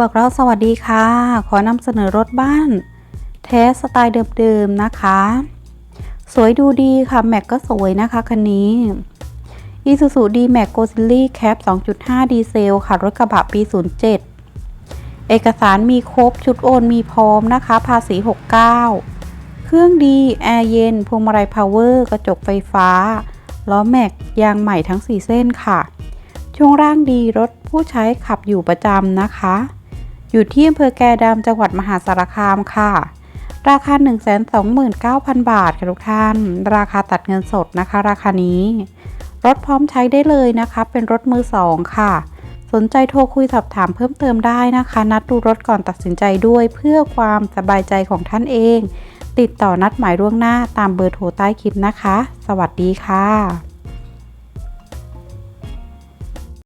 บอกเราสวัสดีค่ะ ขอนำเสนอรถบ้านแท้สไตล์เดิมๆนะคะ สวยดูดีค่ะ แม็กก็สวยนะคะคันนี้ Isuzu D-Max g o z i l l y Cap 2.5 ดีเซลค่ะ รถกระบะปี 07 เอกสารมีครบ ชุดโอนมีพร้อมนะคะ ภาษี 69 เครื่องดี แอร์เย็น พวงมาลัยพาวเวอร์ กระจกไฟฟ้า ล้อแม็ก ยางใหม่ทั้ง 4 เส้นค่ะ ช่วงล่างดีรถผู้ใช้ขับอยู่ประจำนะคะ อยู่ที่อำเภอแกดำจังหวัดมหาสารคามค่ะ ราคา 129,000 บาทค่ะทุกท่าน ราคาตัดเงินสดนะคะ ราคานี้ รถพร้อมใช้ได้เลยนะคะ เป็นรถมือสองค่ะ สนใจโทรคุยสอบถามเพิ่มเติมได้นะคะ นัดดูรถก่อนตัดสินใจด้วยเพื่อความสบายใจของท่านเอง ติดต่อนัดหมายล่วงหน้าตามเบอร์โทรใต้คลิปนะคะ สวัสดีค่ะ